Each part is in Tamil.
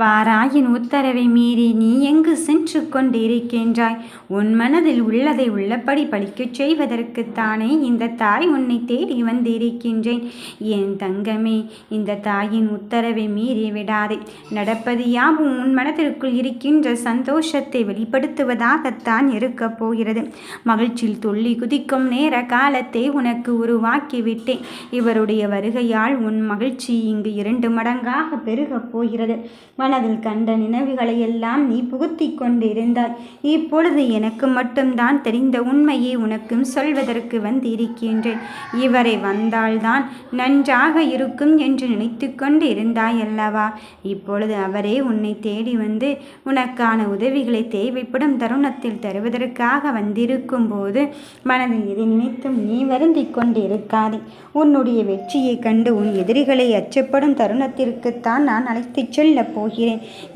வாராயின் உத்தரவை மீறி நீ எங்கு சென்று கொண்டிருக்கின்றாய்? உன் மனதில் உள்ளதை உள்ளபடி பழிக்கச் செய்வதற்குத்தானே இந்த தாய் உன்னை தேடி வந்திருக்கின்றேன். என் தங்கமே இந்த தாயின் உத்தரவை மீறி விடாதே. நடப்பது யாவும் உன் மனதிற்குள் இருக்கின்ற சந்தோஷத்தை வெளிப்படுத்துவதாகத்தான் இருக்கப் போகிறது. மகிழ்ச்சியில் துள்ளி குதிக்கும் நேர காலத்தை உனக்கு உருவாக்கிவிட்டேன் இவருடைய வருகையால் உன் மகிழ்ச்சி இங்கு இரண்டு மடங்காக பெருகப் போகிறது. மனதில் கண்ட நினைவுகளை எல்லாம் நீ புகுத்தி கொண்டிருந்தாய். இப்பொழுது எனக்கு மட்டும்தான் தெரிந்த உண்மையை உனக்கும் சொல்வதற்கு வந்திருக்கின்றேன். இவரை வந்தால்தான் நன்றாக இருக்கும் என்று நினைத்து கொண்டு இருந்தாய் அல்லவா? இப்பொழுது அவரே உன்னை தேடி வந்து உனக்கான உதவிகளை தேவைப்படும் தருணத்தில் தருவதற்காக வந்திருக்கும் போது மனதில் எதை நினைத்தும் நீ வருந்திக் கொண்டிருக்காதே. உன்னுடைய வெற்றியை கண்டு உன் எதிரிகளை அச்சப்படும் தருணத்திற்குத்தான் நான் அழைத்துச் செல்லப் போகிறேன்.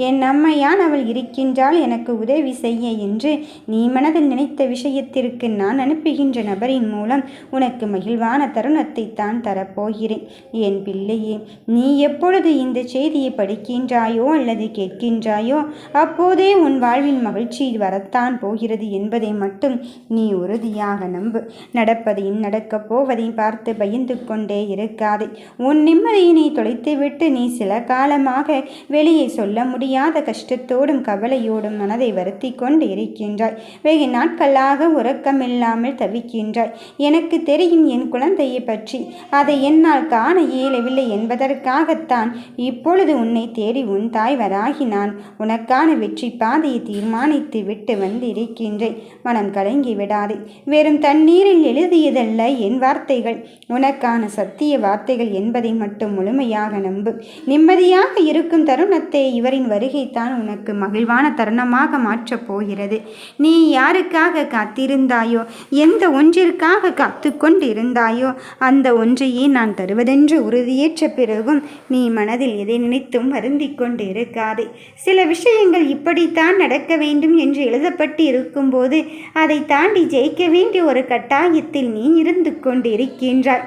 என் அம்மையான் அவள் இருக்கின்றால் எனக்கு உதவி செய்ய என்று நீ மனதில் நினைத்த விஷயத்திற்கு நான் அனுப்புகின்ற நபரின் மூலம் உனக்கு மகிழ்வான தருணத்தை தான் தரப்போகிறேன். என் பிள்ளையே நீ எப்பொழுது இந்த செய்தியை படிக்கின்றாயோ அல்லது கேட்கின்றாயோ அப்போதே உன் வாழ்வின் மகிழ்ச்சி வரத்தான் போகிறது என்பதை மட்டும் நீ உறுதியாக நம்பு. நடப்பதையும் நடக்கப் போவதையும் பார்த்து பயந்து கொண்டே இருக்காதே. உன் நிம்மதியினை தொலைத்துவிட்டு நீ சில காலமாக வெளியே சொல்ல முடியாத கஷ்டத்தோடும் கவலையோடும் மனதை வருத்தி கொண்டு இருக்கின்றாய். வெகு நாட்களாக உறக்கமில்லாமல் தவிக்கின்றாய். எனக்கு தெரியும் என் குழந்தையை பற்றி. அதை என்னால் காண இயலவில்லை என்பதற்காகத்தான் இப்பொழுது உன்னை தேடி உன் தாய் வராகி நான் உனக்கான வெற்றி பாதையை தீர்மானித்து விட்டு வந்து இருக்கின்றேன் மனம் கலங்கி விடாதே. வெறும் தண்ணீரில் எழுதியதல்ல என் வார்த்தைகள். உனக்கான சத்திய வார்த்தைகள் என்பதை மட்டும் முழுமையாக நம்பு. நிம்மதியாக இருக்கும் தருணத்தை இவரின் வருகைத்தான் உனக்கு மகிழ்வான தருணமாக மாற்றப் போகிறது. நீ யாருக்காக காத்திருந்தாயோ எந்த ஒன்றிற்காக காத்து கொண்டிருந்தாயோ அந்த ஒன்றையே நான் தருவதென்று உறுதியேற்ற பிறகும் நீ மனதில் எதை நினைத்தும் வருந்தி கொண்டு இருக்காதே சில விஷயங்கள் இப்படித்தான் நடக்க வேண்டும் என்று எழுதப்பட்டு இருக்கும்போது அதை தாண்டி ஜெயிக்க வேண்டிய ஒரு கட்டாயத்தில் நீ இருந்து கொண்டிருக்கின்றாய்.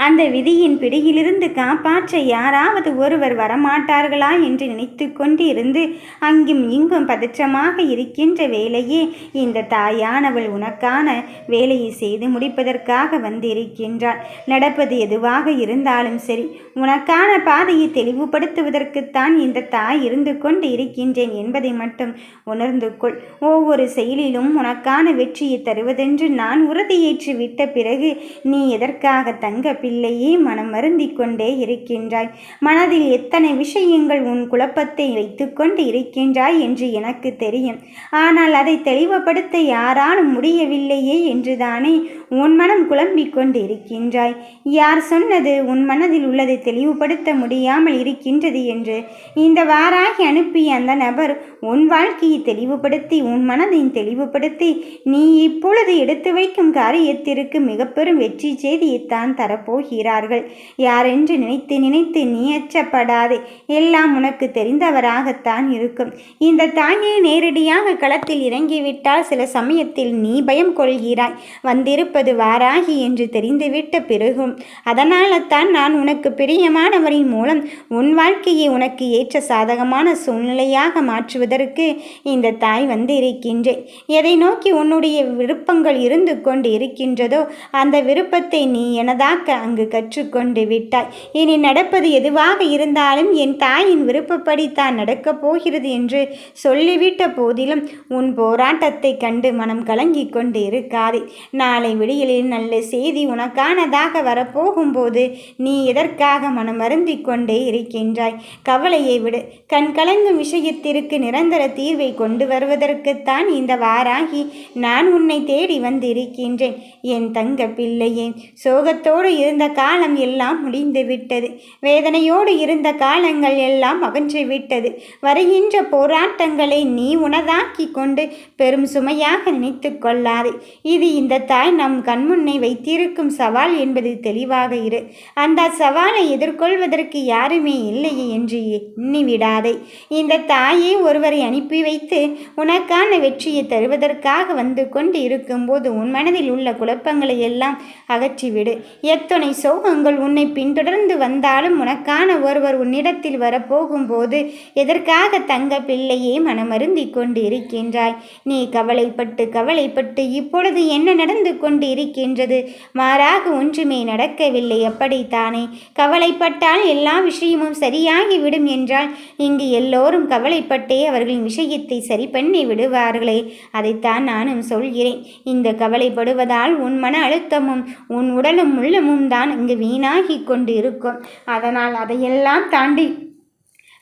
அந்த விதியின் பிடியிலிருந்து காப்பாற்ற யாராவது ஒருவர் வரமாட்டார்களா என்று நினைத்து கொண்டிருந்து அங்கும் இங்கும் பதற்றமாக இருக்கின்ற வேளையே இந்த தாயானவள் உனக்கான வேலையை செய்து முடிப்பதற்காக வந்திருக்கின்றாள். நடப்பது எதுவாக இருந்தாலும் சரி உனக்கான பாதையை தெளிவுபடுத்துவதற்குத்தான் இந்த தாய் இருந்து கொண்டு இருக்கின்றேன் என்பதை மட்டும் உணர்ந்து கொள். ஒவ்வொரு செயலிலும் உனக்கான வெற்றியை தருவதென்று நான் உறுதியேற்று விட்ட பிறகு நீ எதற்காக தங்க பிள்ளையே மனம் வருந்தி கொண்டே இருக்கின்றாய். மனதில் எத்தனை விஷயங்கள் உன் குழப்பத்தை வைத்துக்கொண்டு இருக்கின்றாய் என்று எனக்கு தெரியும். ஆனால் அதை தெளிவுபடுத்த யாராலும் முடியவில்லையே என்றுதானே உன் மனம் குழம்பிக் கொண்டு இருக்கின்றாய். யார் சொன்னது உன் மனதில் உள்ளதை தெளிவுபடுத்த முடியாமல் இருக்கின்றது என்று? இந்த வாராகி அனுப்பிய அந்த நபர் உன் வாழ்க்கையை தெளிவுபடுத்தி உன் மனதை தெளிவுபடுத்தி நீ இப்பொழுது எடுத்து வைக்கும் காரியத்திற்கு மிக பெரும் வெற்றி செய்தியைத்தான் தரப்போகிறார்கள் யாரென்று நினைத்து நினைத்து நீ அச்சப்படாதே. எல்லாம் உனக்கு தெரிந்தவராகத்தான் இருக்கும். இந்த தாயை நேரடியாக களத்தில் இறங்கிவிட்டால் சில சமயத்தில் நீ பயம் கொள்கிறாய். வந்திருப்பது வாராகி என்று தெரிந்துவிட்ட பிறகும். அதனால தான் நான் உனக்கு பிரியமானவரின் மூலம் உன் வாழ்க்கையை உனக்கு ஏற்ற சாதகமான சூழ்நிலையாக மாற்றுவதற்கு இந்த தாய் வந்து இருக்கின்றேன் எதை நோக்கி உன்னுடைய விருப்பங்கள் இருந்து கொண்டு இருக்கின்றதோ அந்த விருப்பத்தை நீ எனதாக்க அங்கு கற்றுக்கொண்டு விட்டாய். இனி நடப்பது எதுவாக இருந்தாலும் என் தாயின் விருப்பப்படி தான் நடக்கப் போகிறது என்று சொல்லிவிட்ட போதிலும் உன் போராட்டத்தை கண்டு மனம் கலங்கி கொண்டு இருக்காதே. நாளை விடியலில் நல்ல செய்தி உனக்கானதாக வரப்போகும்போது நீ எதற்காக மனம் வருந்தி கொண்டே இருக்கின்றாய்? கவலையை விடு. கண் கலங்கும் விஷயத்திற்கு நிரந்தர தீர்வை கொண்டு வருவதற்குத்தான் இந்த வாராகி நான் உன்னை தேடி வந்திருக்கின்றேன். என் தங்க பிள்ளையே சோகத்தோடு இருந்த காலம் எல்லாம் முடிந்து விட்டது. வேதனையோடு இருந்த காலங்கள் எல்லாம் அகன்று விட்டது. வருகின்ற போராட்டங்களை நீ உனதாக்கி கொண்டு பெரும் சுமையாக நினைத்து கொள்ளாது. இது இந்த தாய் நம் கண்முன்னே வைத்திருக்கும் சவால் என்பது தெளிவாக இரு. அந்த சவாலை எதிர்கொள்வதற்கு யாருமே இல்லையே என்று எண்ணிவிடாதே. இந்த தாயை ஒருவரை அனுப்பி வைத்து உனக்கான வெற்றியை தருவதற்காக வந்து கொண்டு இருக்கும்போது உன் மனதில் உள்ள குழப்பங்களை எல்லாம் அகற்றிவிடு. எத்தனை அத்தனை சோகங்கள் உன்னை பின்தொடர்ந்து வந்தாலும் உனக்கான ஒருவர் உன்னிடத்தில் வரப்போகும்போது எதற்காக தங்க பிள்ளையே மனமருந்தி கொண்டு இருக்கின்றாய் நீ கவலைப்பட்டு கவலைப்பட்டு இப்பொழுது என்ன நடந்து கொண்டு இருக்கின்றது மாறாக ஒன்றுமே நடக்கவில்லை அப்படித்தானே? கவலைப்பட்டால் எல்லா விஷயமும் சரியாகிவிடும் என்றால் இங்கு எல்லோரும் கவலைப்பட்டே அவர்களின் விஷயத்தை சரி பண்ணி விடுவார்களே. அதைத்தான் நானும் சொல்கிறேன். இந்த கவலைப்படுவதால் உன் மன அழுத்தமும் உன் உடலும் உள்ளமும் தான் இங்கு வீணாகி கொண்டு இருக்கும் அதனால் அதையெல்லாம் தாண்டி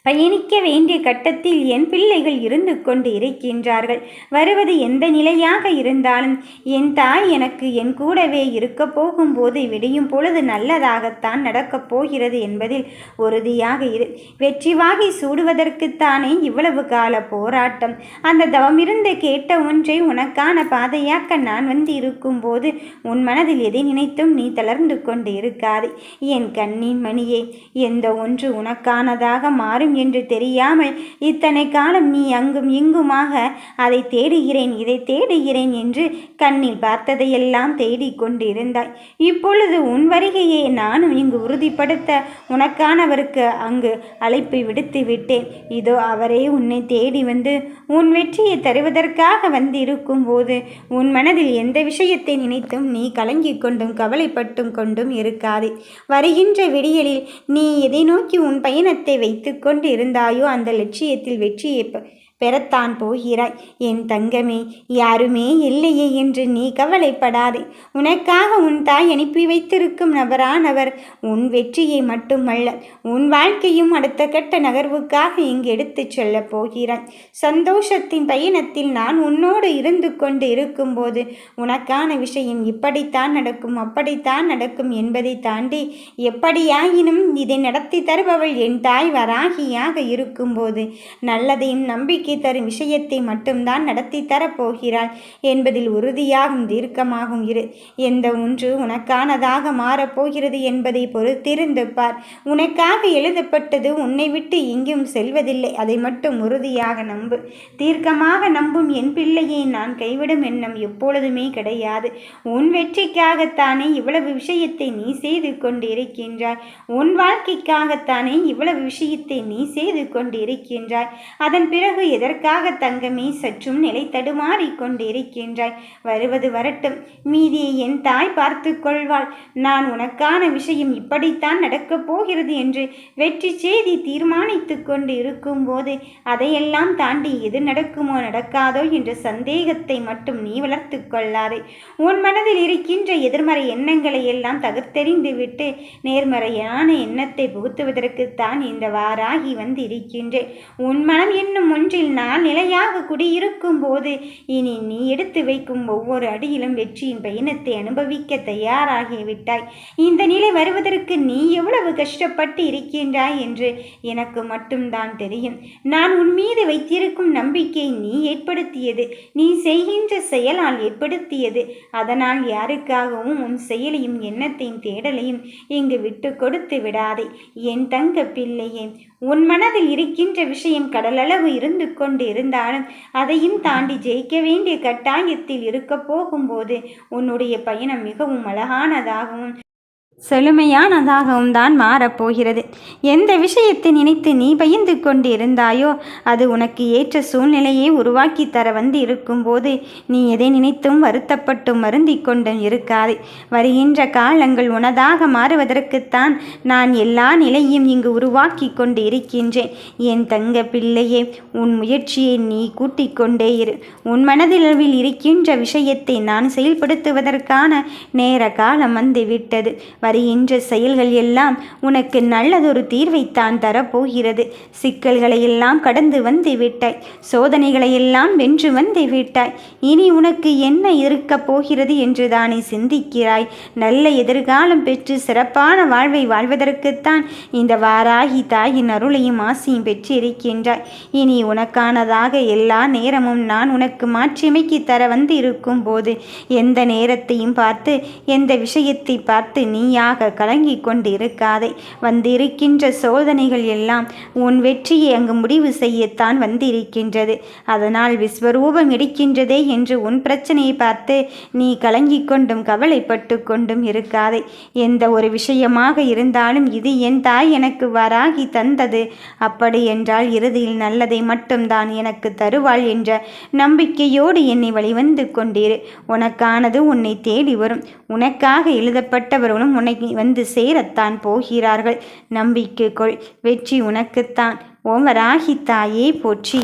பயணிக்க வேண்டிய கட்டத்தில் என் பிள்ளைகள் இருந்து கொண்டு இருக்கின்றார்கள். வருவது எந்த நிலையாக இருந்தாலும் என் தாய் எனக்கு என் கூடவே இருக்க போகும்போது விடியும் பொழுது நல்லதாகத்தான் நடக்கப் போகிறது என்பதில் உறுதியாக இரு. வெற்றி வாகை சூடுவதற்குத்தானே இவ்வளவு கால போராட்டம். அந்த தவமிருந்து கேட்ட ஒன்றை உனக்கான பாதையாக்க நான் வந்து இருக்கும்போது உன் மனதில் எதை நினைத்தும் நீ தளர்ந்து கொண்டு இருக்காது. என் கண்ணின் மணியே எந்த ஒன்று உனக்கானதாக மாறும் என்று தெரியாமல் இத்தனை காலம் நீ அங்கும் இங்குமாக அதை தேடுகிறேன் இதை தேடுகிறேன் என்று கண்ணில் பார்த்ததையெல்லாம் தேடிக் கொண்டிருந்தாய். இப்பொழுது உன் வருகையை நானும் இங்கு உறுதிப்படுத்த உனக்கானவருக்கு அங்கு அழைப்பு விடுத்து விட்டேன். இதோ அவரே உன்னை தேடி வந்து உன் வெற்றியை தருவதற்காக வந்திருக்கும் போது உன் மனதில் எந்த விஷயத்தை நினைத்தும் நீ கலங்கிக் கொண்டும் கவலைப்பட்டும் கொண்டும் இருக்காதே. வருகின்ற விடியலில் நீ எதை நோக்கி உன் பயணத்தை வைத்துக்கொண்டு இருந்தாயோ அந்த லட்சியத்தில் வெற்றியை பெறத்தான் போகிறாய். என் தங்கமே யாருமே இல்லையே என்று நீ கவலைப்படாதே. உனக்காக உன் தாய் அனுப்பி வைத்திருக்கும் நபரானவர் உன் வெற்றியை மட்டுமல்ல உன் வாழ்க்கையும் அடுத்த கட்ட நகர்வுக்காக இங்கு எடுத்துச் செல்லப் போகிறாய். சந்தோஷத்தின் பயணத்தில் நான் உன்னோடு இருந்து கொண்டு இருக்கும்போது உனக்கான விஷயம் இப்படித்தான் நடக்கும் அப்படித்தான் நடக்கும் என்பதை தாண்டி எப்படியாயினும் இதை நடத்தி தருபவள் என் தாய் வராகியாக இருக்கும்போது நல்லதையும் நம்பிக்கை நம்பிக்கை தரும் விஷயத்தை மட்டும்தான் நடத்தி தரப்போகிறாள் என்பதில் உறுதியாகும் தீர்க்கமாகும். இரு எந்த ஒன்று உனக்கானதாக மாறப்போகிறது என்பதை பொறுத்திருந்து பார். உனக்காக எழுதப்பட்டது உன்னை விட்டு எங்கும் செல்வதில்லை. அதை மட்டும் உறுதியாக நம்பு. தீர்க்கமாக நம்பும் என் பிள்ளையை நான் கைவிடும் எண்ணம் எப்பொழுதுமே கிடையாது. உன் வெற்றிக்காகத்தானே இவ்வளவு விஷயத்தை நீ செய்து கொண்டிருக்கின்றாய். உன் வாழ்க்கைக்காகத்தானே இவ்வளவு விஷயத்தை நீ செய்து கொண்டிருக்கின்றாய். அதன் பிறகு எதற்காக தங்கமே சற்றும் நிலை தடுமாறி கொண்டிருக்கின்றாய்? வருவது வரட்டும். மீதியை என் தாய் பார்த்து கொள்வாள். நான் உனக்கான விஷயம் இப்படித்தான் நடக்கப் போகிறது என்று வெற்றி செய்தி தீர்மானித்து கொண்டு இருக்கும்போது அதையெல்லாம் தாண்டி எது நடக்குமோ நடக்காதோ என்ற சந்தேகத்தை மட்டும் நீ வளர்த்து கொள்ளாதே. உன் மனதில் இருக்கின்ற எதிர்மறை எண்ணங்களை எல்லாம் தகர்த்தெறிந்து விட்டு நேர்மறையான எண்ணத்தை புகுத்துவதற்குத்தான் இந்த வாராகி வந்து இருக்கின்றேன் உன் மனம் என்னும் ஒன்றில் நான் நிலையாக குடியிருக்கும் போது இனி நீ எடுத்து வைக்கும் ஒவ்வொரு அடியிலும் வெற்றியின் பயணத்தை அனுபவிக்க தயாராகிவிட்டாய் இந்த நிலை வருவதற்கு நீ எவ்வளவு கஷ்டப்பட்டு இருக்கின்றாய் என்று எனக்கு மட்டும்தான் தெரியும். நான் உன் மீது வைத்திருக்கும் நம்பிக்கை நீ ஏற்படுத்தியது. நீ செய்கின்ற செயலால் ஏற்படுத்தியது. அதனால் யாருக்காகவும் உன் செயலையும் எண்ணத்தையும் தேடலையும் இங்கு விட்டு கொடுத்து விடாதே. என் தங்க பிள்ளையே உன் மனதில் இருக்கின்ற விஷயம் கடலளவு இருந்து கொண்டிருந்தாலும் அதையும் தாண்டி ஜெயிக்க வேண்டிய கட்டாயத்தில் இருக்க போகும்போது உன்னுடைய பயணம் மிகவும் அழகானதாகவும் செழுமையானதாகவும் தான் மாறப்போகிறது. எந்த விஷயத்தை நினைத்து நீ பயந்து கொண்டு இருந்தாயோ அது உனக்கு ஏற்ற சூழ்நிலையை உருவாக்கி தர வந்து இருக்கும்போது நீ எதை நினைத்தும் வருத்தப்பட்டும் வருந்தி கொண்டும் இருக்காது. வருகின்ற காலங்கள் உனதாக மாறுவதற்குத்தான் நான் எல்லா நிலையும் இங்கு உருவாக்கி கொண்டு இருக்கின்றேன் என் தங்க பிள்ளையே உன் முயற்சியை நீ கூட்டிக் கொண்டே இரு. உன் மனதில் இருக்கின்ற விஷயத்தை நான் செயல்படுத்துவதற்கான நேர காலம் வந்து விட்டது. வருகின்ற செயல்கள் எல்லாம் உனக்கு நல்லதொரு தீர்வை தான் தரப்போகிறது. சிக்கல்களை எல்லாம் கடந்து வந்து விட்டாய். சோதனைகளை எல்லாம் வென்று வந்து விட்டாய். இனி உனக்கு என்ன இருக்கப் போகிறது என்று தானே சிந்திக்கிறாய். நல்ல எதிர்காலம் பெற்று சிறப்பான வாழ்வை வாழ்வதற்குத்தான் இந்த வாராகி தாயின் அருளையும் ஆசையும் பெற்றிருக்கின்றாய். இனி உனக்கானதாக எல்லா நேரமும் நான் உனக்கு மாற்றியமைக்கி தர வந்து இருக்கும் போது எந்த நேரத்தையும் பார்த்து எந்த விஷயத்தை பார்த்து நீ நீயாக கலங்கி கொண்டு இருக்காதே வந்திருக்கின்ற சோதனைகள் எல்லாம் உன் வெற்றியை அங்கு முடிவு செய்யத்தான் வந்திருக்கின்றது. அதனால் விஸ்வரூபம் இருக்கின்றதே என்று உன் பிரச்சனையை பார்த்து நீ கலங்கி கொண்டும் கவலைப்பட்டு கொண்டும் இருக்காதே. எந்த ஒரு விஷயமாக இருந்தாலும் இது என் தாய் எனக்கு வராகி தந்தது. அப்படி என்றால் இறுதியில் நல்லதை மட்டும்தான் எனக்கு தருவாள் என்ற நம்பிக்கையோடு என்னை வழிவந்து கொண்டிரு. உனக்கானது உன்னை தேடி வரும். உனக்காக எழுதப்பட்டவர்களும் உன்னை வந்து சேரத்தான் போகிறார்கள். நம்பிக்கை கொள் வெற்றி உனக்குத்தான். ஓமராகி தாயே போற்றி.